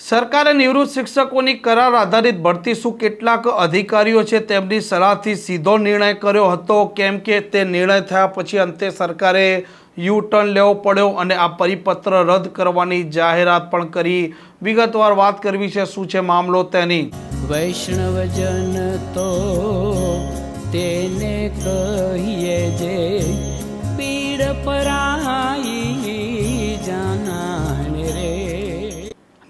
સરકારે નિવૃત્ત શિક્ષકોની કરાર આધારિત ભરતી શું કેટલાક અધિકારીઓ છે તેમની સલાહથી સીધો નિર્ણય કર્યો હતો, કેમ કે તે નિર્ણય થયા પછી અંતે સરકારે યુ ટર્ન લેવો પડ્યો અને આ પરિપત્ર રદ કરવાની જાહેરાત પણ કરી. વિગતવાર વાત કરવી છે, શું છે મામલો તેની? વૈષ્ણવજન તો તેને કહીએ જે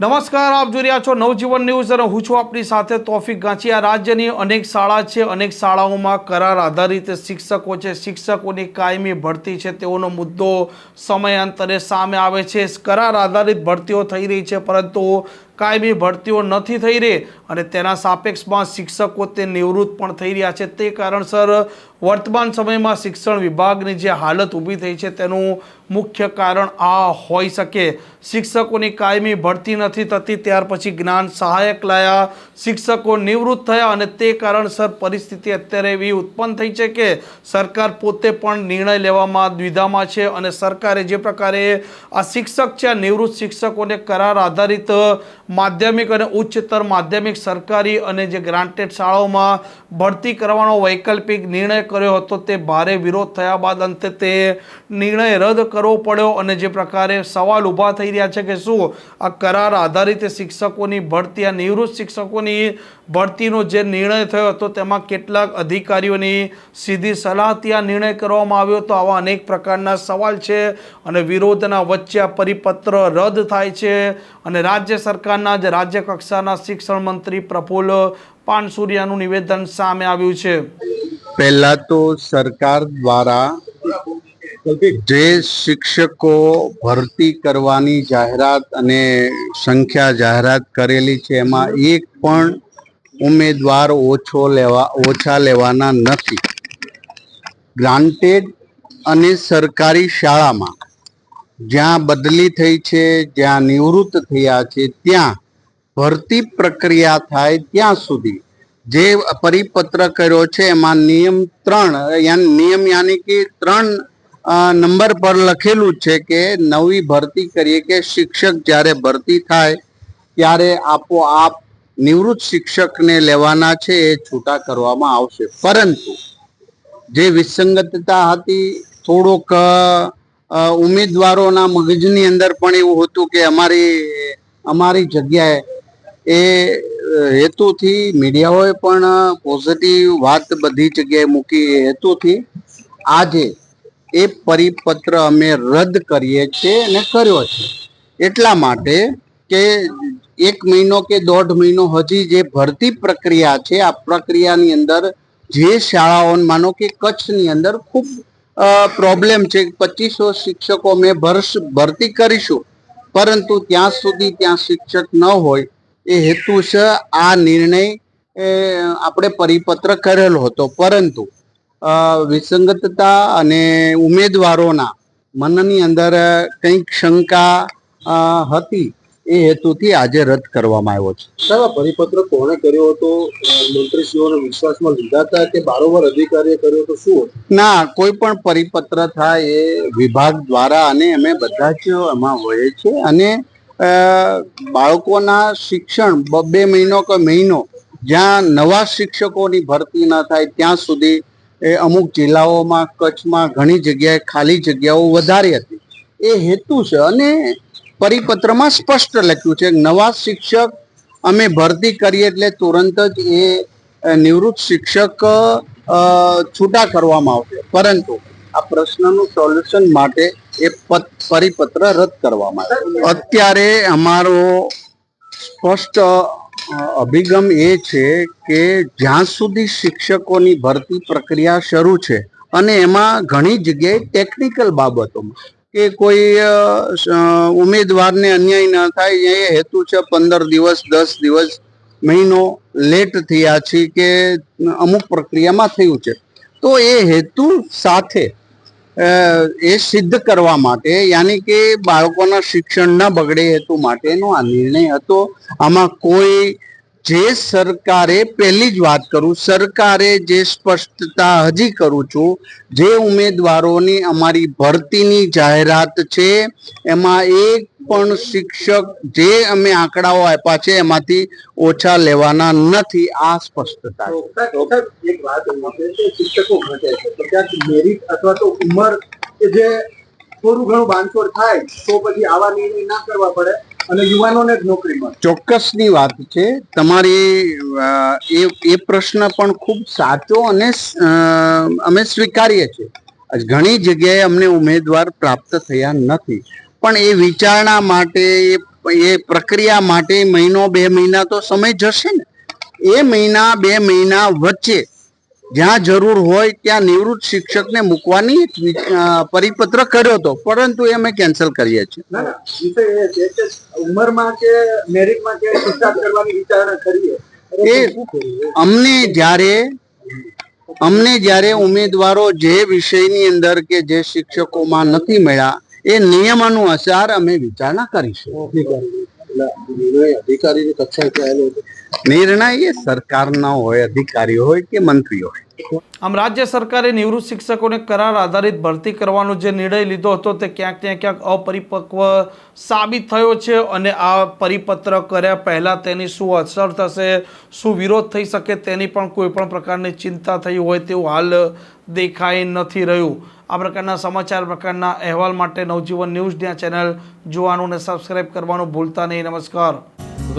નમસ્કાર, આપ જોઈ રહ્યા છો નવજીવન ન્યૂઝ અને હું છું આપની સાથે તોફિક ગાંચી. આ રાજ્યની અનેક શાળા છે, અનેક શાળાઓમાં કરાર આધારિત શિક્ષકો છે. શિક્ષકોની કાયમી ભરતી છે, તેઓનો મુદ્દો સમયાંતરે સામે આવે છે. કરાર આધારિત ભરતીઓ થઈ રહી છે, પરંતુ કાયમી ભરતીઓ નથી થઈ રહી અને તેના સાપેક્ષમાં શિક્ષકો તે નિવૃત્ત પણ થઈ રહ્યા છે. તે કારણસર વર્તમાન સમયમાં શિક્ષણ વિભાગની જે હાલત ઊભી થઈ છે, તેનું મુખ્ય કારણ આ હોઈ શકે. શિક્ષકોની કાયમી ભરતી નથી થતી, ત્યાર પછી જ્ઞાન સહાયક લાયા. શિક્ષકો નિવૃત્ત થયા અને તે કારણસર પરિસ્થિતિ અત્યારે એવી ઉત્પન્ન થઈ છે કે સરકાર પોતે પણ નિર્ણય લેવામાં દ્વિધામાં છે અને સરકારે જે પ્રકારે આ શિક્ષક છે નિવૃત્ત શિક્ષકોને કરાર આધારિત માધ્યમિક અને ઉચ્ચતર માધ્યમિક સરકારી અને જે ગ્રાન્ટેડ શાળાઓમાં ભરતી કરવાનો વૈકલ્પિક નિર્ણય કર્યો હતો, તે ભારે વિરોધ થયા બાદ અંતે તે નિર્ણય રદ કરવો પડ્યો અને જે પ્રકારે સવાલ ઊભા થઈ રહ્યા છે કે શું આ કરાર આધારિત શિક્ષકોની ભરતી, આ નિવૃત્ત શિક્ષકોની ભરતીનો જે નિર્ણય થયો હતો તેમાં કેટલાક અધિકારીઓની સીધી સલાહથી આ નિર્ણય કરવામાં આવ્યો તો આવા અનેક પ્રકારના સવાલ છે અને વિરોધના વચ્ચે આ પરિપત્ર રદ થાય છે અને રાજ્ય સરકારના જ રાજ્ય કક્ષાના શિક્ષણ મંત્રી પ્રફુલ્લ પાનસુરિયાનું નિવેદન સામે આવ્યું છે. પહેલાં તો સરકાર દ્વારા જે શિક્ષકો ભરતી કરવાની જાહેરાત અને સંખ્યા જાહેરાત કરેલી છે, એમાં એક પણ ઉમેદવાર ઓછો લેવા, ઓછા લેવાના નથી. ગ્રાન્ટેડ અને સરકારી શાળામાં જ્યાં બદલી થઈ છે, જ્યાં નિવૃત્ત થયા છે, ત્યાં ભરતી પ્રક્રિયા થાય ત્યાં સુધી જે પરિપત્ર કર્યો છે, એમાં નિયમ ત્રણ નિયમ યાની કે ત્રણ નંબર પર લખેલું છે કે નવી ભરતી કરીએ કે શિક્ષક જ્યારે ભરતી થાય ત્યારે આપોઆપ નિવૃત્ત શિક્ષકને લેવાના છે એ છૂટા કરવામાં આવશે. પરંતુ જે વિસંગતતા હતી, થોડોક ઉમેદવારોના મગજની અંદર પણ એવું હતું કે અમારી અમારી જગ્યાએ એ હેતુથી મીડિયાઓએ પણ પોઝિટિવ વાત બધી જગ્યાએ મૂકી, હેતુથી આજે એ પરિપત્ર અમે રદ કરીએ છીએ અને કર્યો છે. એટલા માટે કે એક મહિનો કે દોઢ મહિનો હજી જે ભરતી પ્રક્રિયા છે, આ પ્રક્રિયાની અંદર જે શાળાઓ, માનો કે કચ્છની અંદર ખૂબ પ્રોબ્લેમ છે. પચીસો શિક્ષકો મેં ભરશ ભરતી કરીશું. પરંતુ ત્યાં સુધી ત્યાં શિક્ષક ન હોય એ હેતુ છે આ નિર્ણય આપણે પરિપત્ર કરેલો હતો. પરંતુ વિસંગતતા અને ઉમેદવારોના મનની અંદર કંઈક શંકા હતી એ હેતુથી આજે રદ કરવામાં આવ્યો છે. સાહેબ આ પરિપત્ર કોણે કર્યો હતો? મંત્રીશ્રીઓને વિશ્વાસમાં લીધા હતા કે બારોબર અધિકારીએ કર્યો તો શું ના કોઈ પણ પરિપત્ર થાય એ વિભાગ દ્વારા અને અમે બધા જ એમાં હોય છે અને બાળકોના શિક્ષણ બે મહિનો કે મહિનો જ્યાં નવા શિક્ષકોની ભરતી ન થાય ત્યાં સુધી એ અમુક જિલ્લાઓમાં, કચ્છમાં ઘણી જગ્યાએ ખાલી જગ્યાઓ વધારી હતી. એ હેતુ છે અને પરિપત્રમાં સ્પષ્ટ લખ્યું છે, નવા શિક્ષક અમે ભરતી કરીએ એટલે તુરંત જ એ નિવૃત્ત શિક્ષક છૂટા કરવામાં આવશે. પરંતુ આ પ્રશ્નનું સોલ્યુશન માટે એ પત- પરિપત્ર રદ કરવામાં આવ્યો. અત્યારે અમારો સ્પષ્ટ અભિગમ એ છે કે જ્યાં સુધી શિક્ષકોની ભરતી પ્રક્રિયા શરૂ છે અને એમાં ઘણી જગ્યાએ ટેકનિકલ બાબતોમાં કે કોઈ ઉમેદવારને અન્યાય ન થાય, એ હેતુ છે પંદર દિવસ, દસ દિવસ, મહિનો લેટ થયા છે કે અમુક પ્રક્રિયામાં થયું છે. તો એ હેતુ સાથે એ સિદ્ધ કરવા માટે, યાની કે બાળકોના શિક્ષણ ન બગડે હેતુ માટેનો આ નિર્ણય હતો. આમાં કોઈ જે સરકારે પહેલી જ વાત કરું, સરકારે જે સ્પષ્ટતા હજી કરું છું, જે ઉમેદવારોની અમારી ભરતીની જાહેરાત છે, એમાં એક પણ શિક્ષક જે અમે આંકડાઓ આપ્યા છે, એમાંથી ઓછા લેવાના નથી, આ સ્પષ્ટતા એક વાત શિક્ષકો ઘટે અથવા તો ઉંમર જે થોડું ઘણું બાંધછોડ થાય, તો પછી આવા નિર્ણય ના કરવા પડે. અને યુવાનોને જ નોકરી મળે. ચોક્કસની વાત છે. તમારી એ એ પ્રશ્ન પણ ખૂબ સાચો અને અમે સ્વીકારીએ છીએ. ઘણી જગ્યાએ અમને ઉમેદવાર પ્રાપ્ત થયા નથી. પણ એ વિચારણા માટે એ પ્રક્રિયા માટે મહિનો બે મહિના તો સમય જશે ને? એ મહિના બે મહિના વચ્ચે જ્યાં જરૂર હોય ત્યાં નિવૃત્ત શિક્ષકને મૂકવાની પરિપત્ર કર્યો હતો. પરંતુ એ અમે કેન્સલ કરીએ છીએ. ઉંમરમાં કે મેરિટમાં કે કરવાની વિચારણા કરીએ. એ અમને જ્યારે અમને જ્યારે ઉમેદવારો જે વિષયની અંદર કે જે શિક્ષકોમાં નથી મળ્યા એ નિયમાનુસાર અમે વિચારણા કરીશું. અધિકારી. અધિકારીની કક્ષાએ થયેલો હતો. નિર્ણય એ સરકારના હોય, અધિકારીઓ હોય કે મંત્રીઓ હોય. આમ રાજ્ય સરકારે નિવૃત્ત શિક્ષકોને કરાર આધારિત ભરતી કરવાનો જે નિર્ણય લીધો હતો તે ક્યાંક ક્યાંક ક્યાંક અપરિપક્વ સાબિત થયો છે અને આ પરિપત્ર કર્યા પહેલાં તેની શું અસર થશે, શું વિરોધ થઈ શકે તેની પણ કોઈ પણ પ્રકારની ચિંતા થઈ હોય તેવું હાલ દેખાઈ નથી રહ્યું. આ પ્રકારના સમાચાર, પ્રકારના અહેવાલ માટે નવજીવન ન્યૂઝ ત્યાં ચેનલ જોવાનું અને સબસ્ક્રાઈબ કરવાનું ભૂલતા નહીં. નમસ્કાર.